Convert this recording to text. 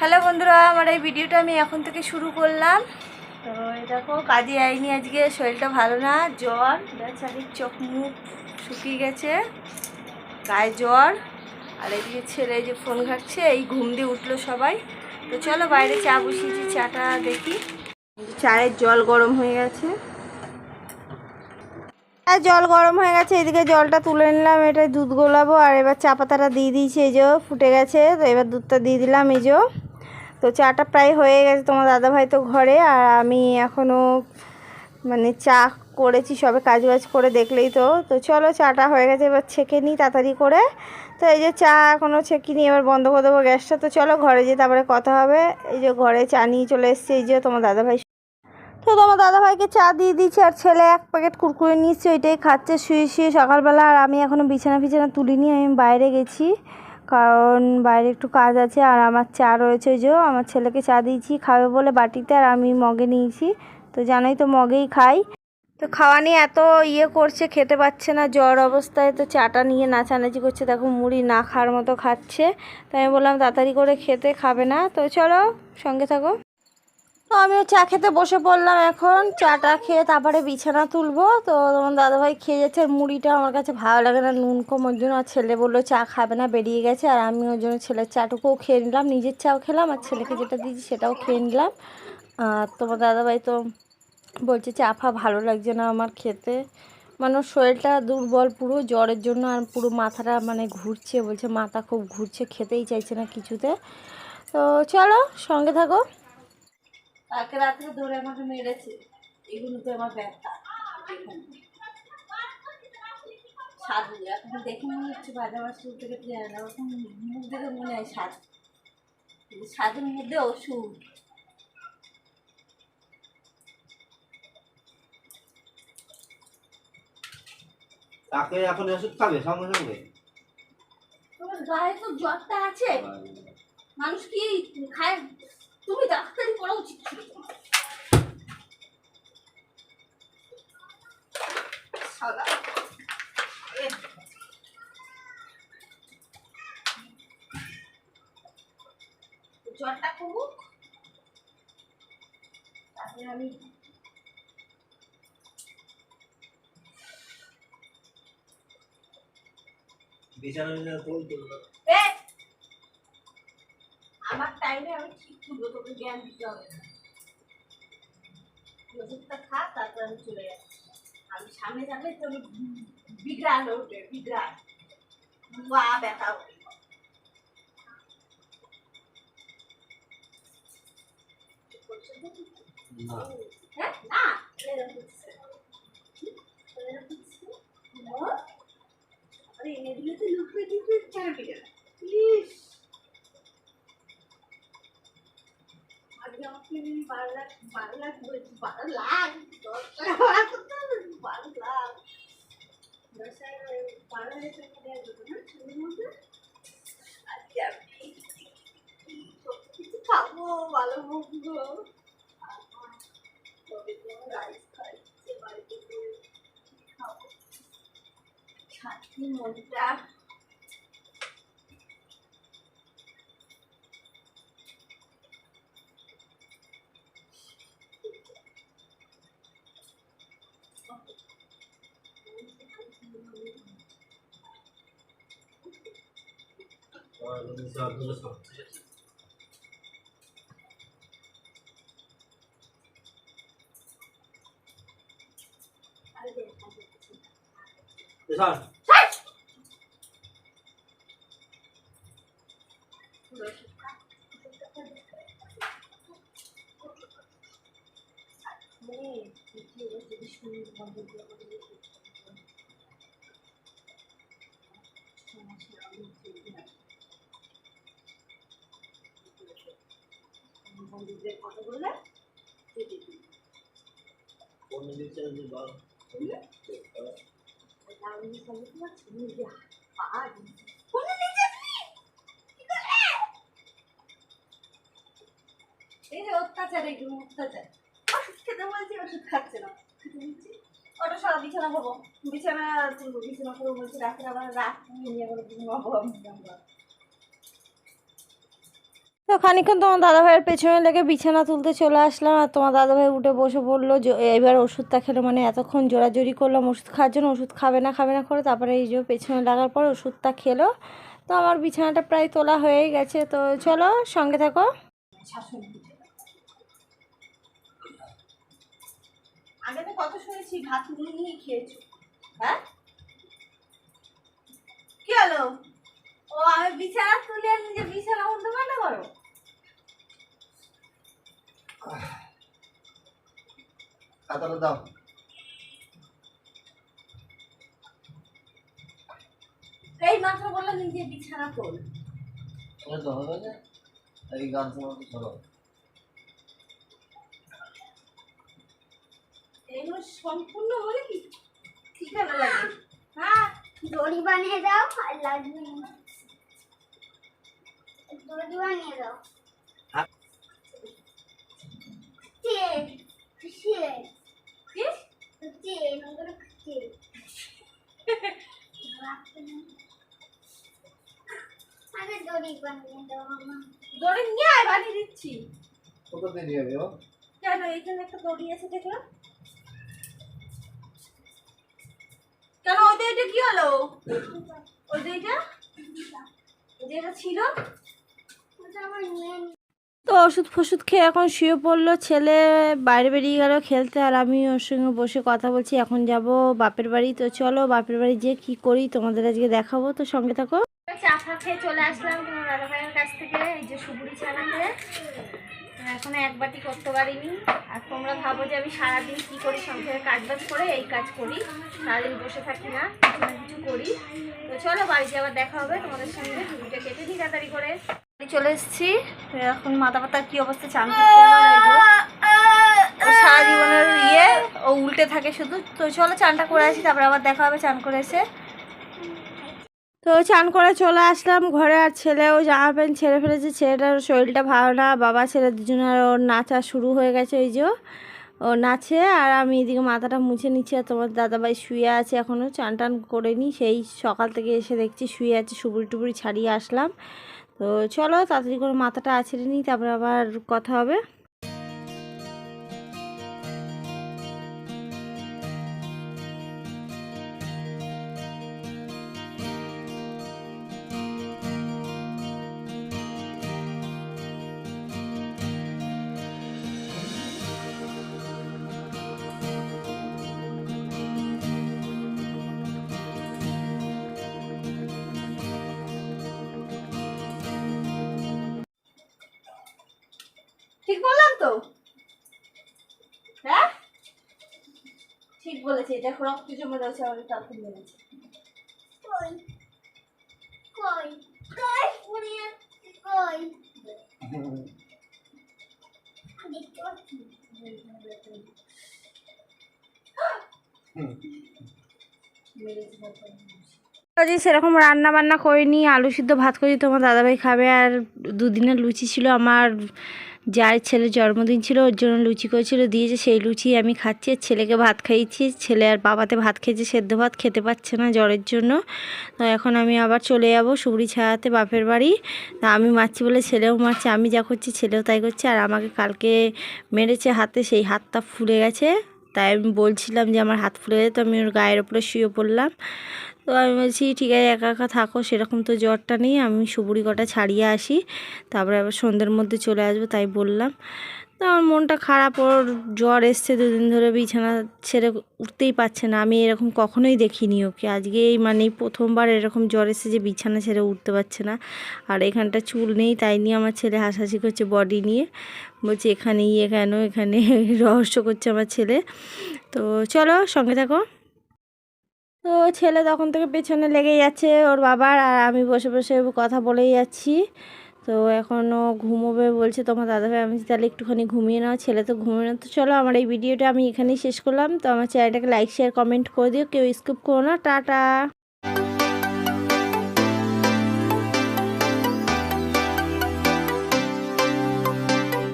Hello বন্ধুরা, আমার এই ভিডিওটা আমি এখন থেকে শুরু করলাম। তো দেখো, কাজে আইনি আজকে শরীরটা ভালো না, জ্বর। বেচারির চোখ মুখ শুকিয়ে গেছে, গায়ে জ্বর। আর এদিকে ছেলে যে ফোন ঘাটছে, এই ঘুম দিয়ে উঠল সবাই। তো চলো বাইরে চা বসিয়েছি, চাটা দেখি। চায়ের জল গরম হয়ে গেছে। আর জল গরম হয়ে গেছে, এদিকে জলটা তুলে নিলাম এটা দুধ গোলাবো। আর এবার চা পাতাটা দিয়ে দিয়েছি, এই যে ফুটে গেছে, তো এবার দুধটা দিয়ে দিলাম, এই যে। তো চাটা প্রায় হয়ে গেছে তোমার দাদাভাই তো ঘরে, আর আমি এখনও মানে চা করেছি, সবে কাজ বাজ করে দেখলেই তো। তো চলো চাটা হয়ে গেছে, এবার ছেঁকে নিই তাড়াতাড়ি করে। তো এই যে চা এখনও ছেঁকে নিই এবার বন্ধ করে দেবো গ্যাসটা। তো চলো ঘরে যেয়ে তারপরে কথা হবে। এই যে ঘরে চা নিয়ে চলে এসছে, এই যে তোমার দাদাভাই। তো তোমার দাদাভাইকে চা দিয়ে দিয়েছি, আর ছেলে এক প্যাকেট কুরকুরে নিয়েছে ওইটাই খাচ্ছে, শুয়ে শুয়ে সকালবেলা। আর আমি এখনও বিছানা ফিছানা তুলিনি, আমি বাইরে গেছি। কারণ বাইরে একটু কাজ আছে আর আমার চা রয়েছে যে, আমার ছেলেকে চা দিয়েছি, খাবে বলে বাটিতে আর আমি মগে নিয়েছি। তো জানোই তো মগেই খাই। তো খাওয়া নিয়ে এত ইয়ে করছে, খেতে পাচ্ছে না, জ্বর অবস্থায় তো চাটা নিয়ে নাচানাচি করছে। দেখো মুড়ি না খাওয়ার মতো খাচ্ছে। তাই আমি বললাম, তাড়াতাড়ি করে খেতে, খাবে না। তো চলো সঙ্গে থাকো। তো আমিও চা খেতে বসে পড়লাম এখন। চাটা খেয়ে তারপরে বিছানা তুলবো। তো তোমার দাদাভাই খেয়ে যাচ্ছে, আর মুড়িটা আমার কাছে ভালো লাগে না। নুন কম, ওর জন্য আর ছেলে বলল চা খাবে না, বেরিয়ে গেছে। আর আমি ওর জন্য ছেলের চাটুকুও খেয়ে নিলাম। নিজের চাও খেলাম, আর ছেলেকে যেটা দিয়েছি সেটাও খেয়ে নিলাম। আর তোমার দাদাভাই তো বলছে চা ফা ভালো লাগছে না আমার খেতে। মানে শরীরটা দুর্বল পুরো, জ্বরের জন্য আর পুরো মাথাটা মানে ঘুরছে। বলছে মাথা খুব ঘুরছে, খেতেই চাইছে না কিছুতে। তো চলো সঙ্গে থাকো। কালকে রাত্রে ধরে আমাকে মেরেছে। এগুলোতে আমার ব্যথা। সাধু এখন দেখে মনে হচ্ছে বাজা থেকে ওরকম মুখ দেখে মনে হয় সাধু সাধুর মধ্যে ওষুধ। তাকে এখন ওষুধ খাবে সঙ্গে সঙ্গে? তোমার গায়ে তো জ্বরটা আছে। মানুষ কি খায়? তুমি ডাক্তারি করা উচিত। জ্বরটা কমুক তারপরে আমি বিছানা বিছানা তুলতে এ! আমার টাইমে আমি ঠিক তুলবো তোকে জ্ঞান দিতে হবে না। ওষুধটা খা তারপর আমি চলে যাচ্ছি। আমি সামনে থাকলে তো আমি বিগ্রাল উঠবে বিগ্রাল বা ব্যথা উঠবে না হ্যাঁ? না এনে দিলে তো লুকিয়ে দিতে চারটে প্লিজ আজকে আমাকে আমি বারো লাখ বারো লাখ বলছি বারো লাখ দশ লাখ বারো লাখ দশ হাজার বারো হাজার টাকা দেওয়া যেত না ছবির মধ্যে কিছু খাব ভালো বকবো তবে রাইস খাইছে বাড়িতে খাব ছাত্রী মনটা। আরে দে, আরে দে। স্যার কথা বললে অন্য বিছানা দিয়ে বল আমি সঙ্গে তোমার ছবি দিয়ে পা দিয়েছি কোনো নিচে এই যে অত্যাচার এগুলো অত্যাচার। ওষুধ খেতে বলছি ওষুধ খাচ্ছে না। খেতে বলছি ওটা সারা বিছানা পাবো বিছানা বিছানা করব বলছি রাত্রে আবার রাত নিয়ে আমি তো খানিকক্ষণ তোমার দাদাভাইয়ের পেছনে লেগে বিছানা তুলতে চলে আসলাম আর তোমার দাদাভাই উঠে বসে জ- এবার ওষুধটা খেলো। মানে এতক্ষণ জোরাজোরি করলাম, ওষুধ খাওয়ার জন্য ওষুধ খাবে না খাবে না করে তারপরে এই যে পেছনে লাগার পর ওষুধটা খেলো। তো আমার বিছানাটা প্রায় তোলা হয়েই গেছে। তো চলো সঙ্গে থাকো। আগে তো কত শুনেছি, ভাত নিয়ে খেয়েছো। হ্যাঁ? কি হলো? ও আমি বিছানা তুলে নিজে বিছানা উঠতে পারলে করো খাতাটা দাও। এই মাত্র বলল নিজে বিছানা তোল। এটা তো হবে না এই গান শোনাতে চলো এগুলো সম্পূর্ণ বলে কি? ঠিকানা লাগে। হ্যাঁ দড়ি বানিয়ে দাও আর লাগবে। না। দড়ি বানিয়ে দাও। চেন চেন কি? চেন ওগুলো চেন আগে দড়ি বানিয়ে দাও আমার দড়ি নিয়ে একটা দড়ি আছে দেখলাম কেন ওই দড়িটা কি হলো ওই দড়িটা ওই যেটা ছিল তো ওষুধ ফষুধ খেয়ে এখন শুয়ে পড়ল, ছেলে বাইরে বেরিয়ে গেল খেলতে আর আমি ওর সঙ্গে বসে কথা বলছি, এখন যাব বাপের বাড়ি। তো চলো বাপের বাড়ি যে কি করি তোমাদের আজকে দেখাবো, তো সঙ্গে থাকো। চলে আসলাম দাদা ভাইয়ের কাছ থেকে, এই যে এখনও করতে পারিনি। আর তোমরা ভাবো যে আমি সারাদিন কি করি সংসারে করে এই কাজ করি সারাদিন বসে থাকি না, কিছু করি। তো চলো দেখা হবে তোমাদের সঙ্গে কেটে দিই তাড়াতাড়ি করে। চলে এসেছি। এখন মাথা পাতার কি অবস্থা চান সারা জীবনের ইয়ে ও উল্টে থাকে শুধু। তো চলো চানটা করে আসি তারপরে আবার দেখা হবে চান করে এসে। তো চান করে চলে আসলাম ঘরে আর ছেলেও জামা প্যান্ট ছেড়ে ফেলেছে। ছেলেটার শরীরটা ভালো না বাবা ছেলে দুজনের ওর নাচা শুরু হয়ে গেছে ওই যে ও। নাচে আর আমি এদিকে মাথাটা মুছে নিচ্ছি আর তোমার দাদাভাই শুয়ে আছে এখনও চান টান করে নি সেই সকাল থেকে এসে দেখছি শুয়ে আছে সুপুরি টুপুরি ছাড়িয়ে আসলাম। তো চলো তাড়াতাড়ি করে মাথাটা আছড়ে নিই তারপরে আবার কথা হবে। ঠিক বললাম তো? হ্যাঁ? ঠিক বলেছে এটা রক্ত জমে রয়েছে আমাদের তারপর মেরেছে কই? কই? কই কই? আজ সেরকম রান্না বান্না করিনি আলু সিদ্ধ ভাত করি তোমার দাদাভাই খাবে আর দুদিনের লুচি ছিল আমার যার ছেলের জন্মদিন ছিল, ওর জন্য লুচি করেছিল, দিয়েছে সেই লুচি আমি খাচ্ছি, আর ছেলেকে ভাত খাইয়েছি। ছেলে আর বাবাতে ভাত খেয়েছে, সেদ্ধ ভাত খেতে পাচ্ছে না জ্বরের জন্য। তো এখন আমি আবার চলে যাব সুবড়ি ছাড়াতে বাপের বাড়ি। তা আমি মারছি বলে ছেলেও মারছে, আমি যা করছি ছেলেও তাই করছে, আর আমাকে কালকে মেরেছে হাতে, সেই হাতটা ফুলে গেছে। তাই আমি বলছিলাম যে আমার হাত ফুলে তো আমি ওর গায়ের ওপরে শুয়ে পড়লাম। তো আমি বলছি, ঠিক আছে, একা একা থাকো, সেরকম তো জ্বরটা নেই, আমি সুবুরি কটা ছাড়িয়ে আসি। তারপরে আবার সন্ধ্যের মধ্যে চলে আসব, তাই বললাম। তো আমার মনটা খারাপ, ওর জ্বর এসছে দুদিন ধরে, বিছানা ছেড়ে উঠতেই পারছে না। আমি এরকম কখনোই দেখিনি ওকে। আজকে এই মানে প্রথমবার এরকম জ্বর এসে যে বিছানা ছেড়ে উঠতে পারছে না। আর এখানটা চুল নেই, তাই নিয়ে আমার ছেলে হাসাহাসি করছে বডি নিয়ে। বলছে, এখানে ইয়ে কেন? এখানে রহস্য করছে আমার ছেলে। তো চলো, সঙ্গে থাকো। তো ছেলে তখন থেকে পেছনে লেগে যাচ্ছে ওর বাবার, আর আমি বসে বসে কথা বলেই যাচ্ছি। তো এখনও ঘুমোবে বলছে তোমার দাদাভাই। আমি তাহলে একটুখানি ঘুমিয়ে নাও, ছেলে তো ঘুমিয়ে না। তো চলো আমার এই ভিডিওটা আমি এখানেই শেষ করলাম। তো আমার চ্যানেলটাকে লাইক শেয়ার কমেন্ট করে দিও। কেউ স্কিপ করো না। টাটা।